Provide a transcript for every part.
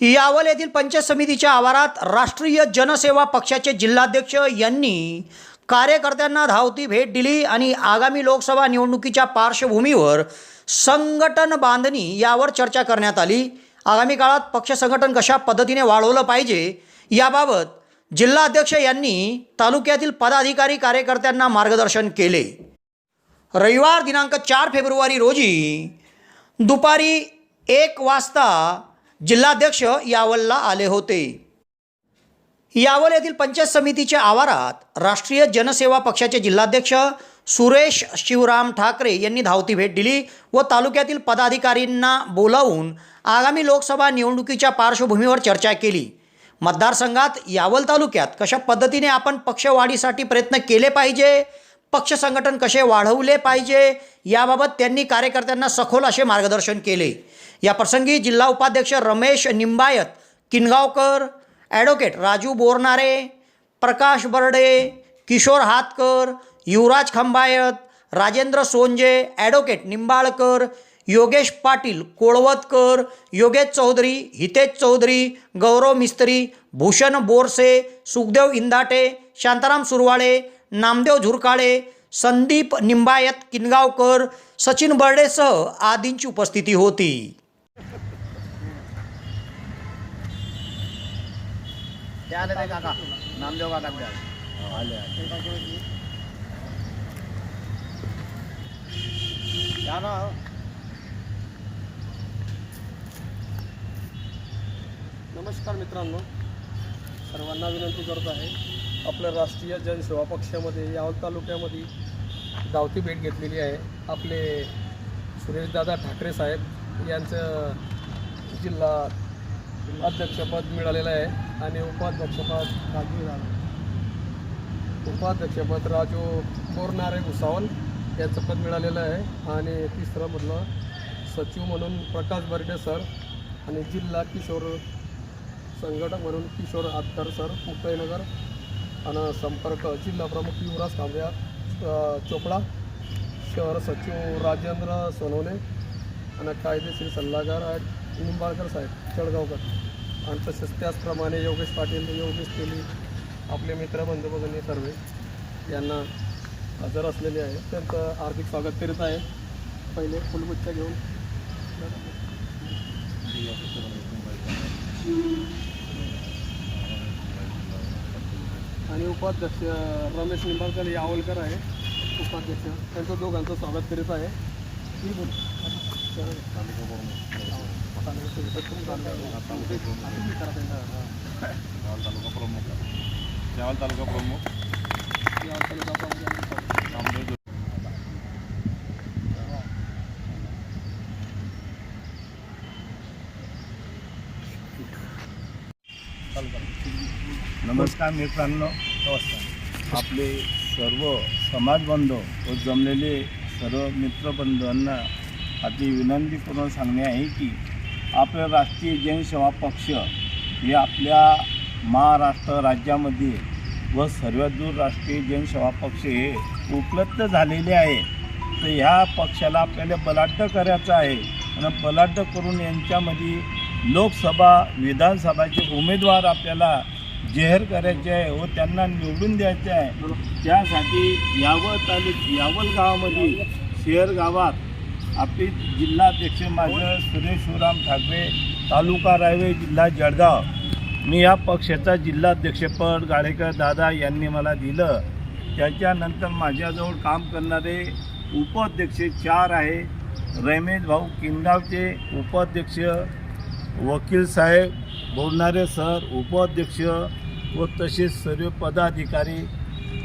यावल येथील पंचायत समितीच्या आवारात राष्ट्रीय जनसेवा पक्षाचे जिल्हाध्यक्ष यांनी कार्यकर्त्यांना धावती भेट दिली आणि आगामी लोकसभा निवडणुकीच्या पार्श्वभूमीवर संघटन बांधणी यावर चर्चा करण्यात आली. आगामी काळात पक्ष संघटन कशा पद्धतीने वाढवलं पाहिजे याबाबत जिल्हाध्यक्ष यांनी तालुक्यातील पदाधिकारी कार्यकर्त्यांना मार्गदर्शन केले. रविवार दिनांक चार फेब्रुवारी रोजी दुपारी एक वाजता जिल्हाध्यक्ष यावलला आले होते. यावल येथील पंचायत समितीच्या आवारात राष्ट्रीय जनसेवा पक्षाचे जिल्हाध्यक्ष सुरेश शिवराम ठाकरे यांनी धावती भेट दिली व तालुक्यातील पदाधिकारींना बोलावून आगामी लोकसभा निवडणुकीच्या पार्श्वभूमीवर चर्चा केली. मतदारसंघात यावल तालुक्यात कशा पद्धतीने आपण पक्षवाढीसाठी प्रयत्न केले पाहिजे पक्ष संघटन कसे वाढवले पाहिजे याबाबत त्यांनी कार्यकर्त्यांना सखोल असे मार्गदर्शन केले. या प्रसंगी जिल्हा उपाध्यक्ष रमेश निंबायत किनगावकर ॲडव्होकेट राजू बोरनारे प्रकाश बर्डे किशोर हातकर युवराज खंबायत राजेंद्र सोंजे ॲडव्होकेट निंबाळकर योगेश पाटील कोळवतकर योगेश चौधरी हितेश चौधरी गौरव मिस्त्री भूषण बोरसे सुखदेव इंदाटे शांताराम सुरवाळे नामदेव झुरकाळे संदीप निंबायत किनगावकर सचिन बर्डेसह आदींची उपस्थिती होती. ते आले ते काका. नामदेव काका ते आले त्या या ना. नमस्कार मित्रांनो. सर्वांना विनंती करत आहे आपल्या राष्ट्रीय जनसेवा पक्षामध्ये यावल तालुक्यामध्ये धावती भेट घेतलेली आहे. आपले सुरेशदादा ठाकरे साहेब यांचं जिल्हा अध्यक्षपद मिळालेलं आहे. आणि उपाध्यक्षपद राजू उपाध्यक्षपद राजू बोरनारे भुसावल यांचं पद मिळालेलं आहे. आणि तिसरं म्हटलं सचिव म्हणून प्रकाश बर्डे सर आणि जिल्हा किशोर संघटक म्हणून किशोर आतकर सर मुक्ताईनगर आणि संपर्क जिल्हा प्रमुख युवराज कांबऱ्या चोपडा शहर सचिव राजेंद्र सोनवणे आणि कायदेशीर सल्लागार निंबाळकर साहेब चळगावकर आणि तसेच त्याचप्रमाणे योगेश पाटील योगेश तेली आपले मित्रबंधू भगिनी सर्वे यांना हजर असलेले आहे. त्यांचं हार्दिक स्वागत करीत आहे. पहिले फुलगुच्छ घेऊन. आणि उपाध्यक्ष रमेश निंबाळकर यावलकर आहे. उपाध्यक्ष. त्यांचं दोघांचं स्वागत करीत आहे. तालुका प्रमुख तालुका प्रमुख नमस्कार मित्रांनो नमस्कार. आपले सर्व समाजबंधव व जमलेले सर्व मित्रबंधूंना अति विनंतीपूर्ण सांगणे आहे की आपलं राष्ट्रीय जनसेवा पक्ष हे आपल्या महाराष्ट्र राज्यामध्ये व सर्वात दूर राष्ट्रीय जनसेवा पक्ष हे उपलब्ध झालेले आहे. तर ह्या पक्षाला आपल्याला बलाढ्य करायचं आहे. आणि बलाढ्य करून यांच्यामध्ये लोकसभा विधानसभाचे उमेदवार आपल्याला जाहीर करायचे आहे व त्यांना निवडून द्यायचे आहे. त्यासाठी यावल तालुक यावल गावामध्ये शहर गावात आपले जिल्हाध्यक्ष माझं सुरेश शिवराम ठाकरे तालुका रायवे जिल्हा जळगाव. मी या पक्षाचा जिल्हाध्यक्षपद गाडेकर दादा यांनी मला दिलं. त्याच्यानंतर माझ्याजवळ काम करणारे उपाध्यक्ष चार आहे. रमेश भाऊ किनगावचे उपाध्यक्ष वकील साहेब बोलणारे सर उपाध्यक्ष व तसेच सर्व पदाधिकारी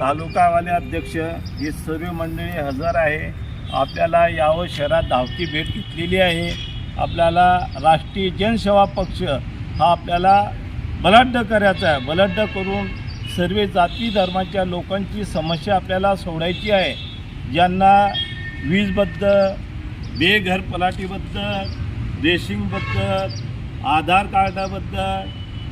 तालुकावाले अध्यक्ष हे सर्व मंडळी हजर आहे. आपल्याला यावं शहरात धावती भेट घेतलेली आहे. आपल्याला राष्ट्रीय जनसेवा पक्ष हा आपल्याला बलाढ्य करायचा आहे. बलाढ्य करून सर्व जाती धर्माच्या लोकांची समस्या आपल्याला सोडायची आहे. ज्यांना वीजबद्दल बेघर पलाटीबद्दल रेसिंगबद्दल आधार कार्डाबद्दल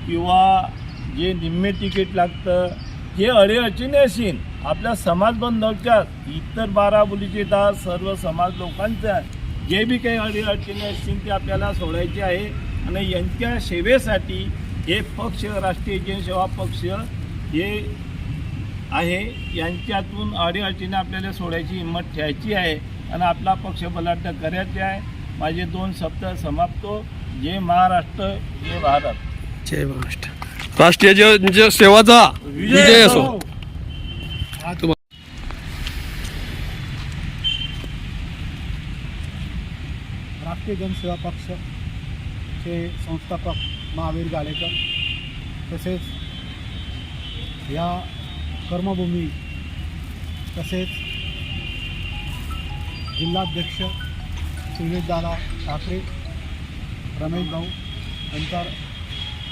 किंवा जे निम्मे तिकीट लागतं हे अडीअडचणी असेल आपल्या समाज बांधवाच्या इतर बारा बोलीचे सर्व समाज लोकांच्या जे बी काही अडीअडचणी असतील ते आपल्याला सोडायचे आहे. आणि यांच्या सेवेसाठी हे पक्ष राष्ट्रीय जनसेवा पक्ष हे आहे. यांच्यातून अडीअडचणी आपल्याला सोडायची हिंमत ठेवायची आहे. आणि आपला पक्ष बलाढ्य करायचे आहे. माझे दोन शब्द समाप्तो. जय महाराष्ट्र जय भारत. जय महाराष्ट्र. राष्ट्रीय जन सेवाचा विजय असो. राष्ट्रीय जनसेवा पक्षचे संस्थापक महावीर गाडेकर तसेच या कर्मभूमी तसेच जिल्हाध्यक्ष सुनीलदादा ठाकरे रमेश भाऊ नंतर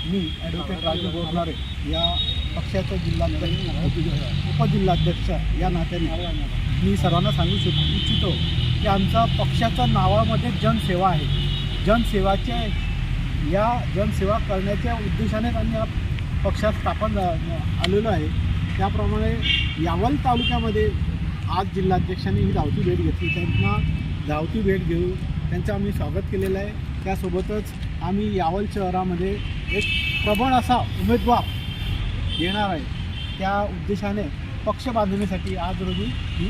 मी ॲडव्होकेट राजू बोरणारे या पक्षाचा जिल्हाध्यक्ष उपजिल्हाध्यक्ष या नात्याने मी सर्वांना सांगू शक इच्छितो की आमचा पक्षाच्या नावामध्ये जनसेवा आहे. जनसेवाचे या जनसेवा करण्याच्या उद्देशानेच आम्ही या पक्षात स्थापन आलेलो आहे. त्याप्रमाणे यावल तालुक्यामध्ये आज जिल्हाध्यक्षांनी ही धावती भेट घेतली. त्यांना धावती भेट घेऊन त्यांचं आम्ही स्वागत केलेलं आहे. त्यासोबतच आम्ही यावल शहरामध्ये एक प्रबळ असा उमेदवार येणार आहे. त्या उद्देशाने पक्ष बांधणीसाठी आज रोजी ही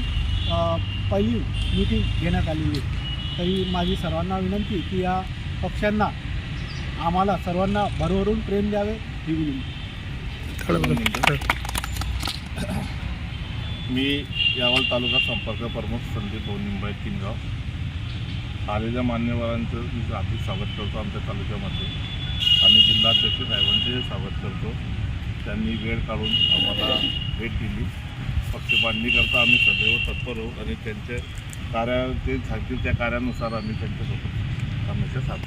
पहिली मीटिंग घेण्यात आलेली आहे. तरी माझी सर्वांना विनंती की या पक्षांना आम्हाला सर्वांना भरभरून प्रेम द्यावे ही विनंती. मी यावल तालुका संपर्क प्रमुख संदीप निंबाई किनगाव. आलेल्या मान्यवरांचं मी स्वागत करतो आमच्या तालुक्यामध्ये. आणि जिल्हाध्यक्ष साहेबांचे स्वागत करतो. त्यांनी वेळ काढून आम्हाला भेट दिली. पक्ष बांधणीकरता आम्ही सदैव तत्पर होऊ आणि त्यांच्या कार्या ते सांगतील त्या कार्यानुसार आम्ही त्यांच्यासोबत हमेशा साथ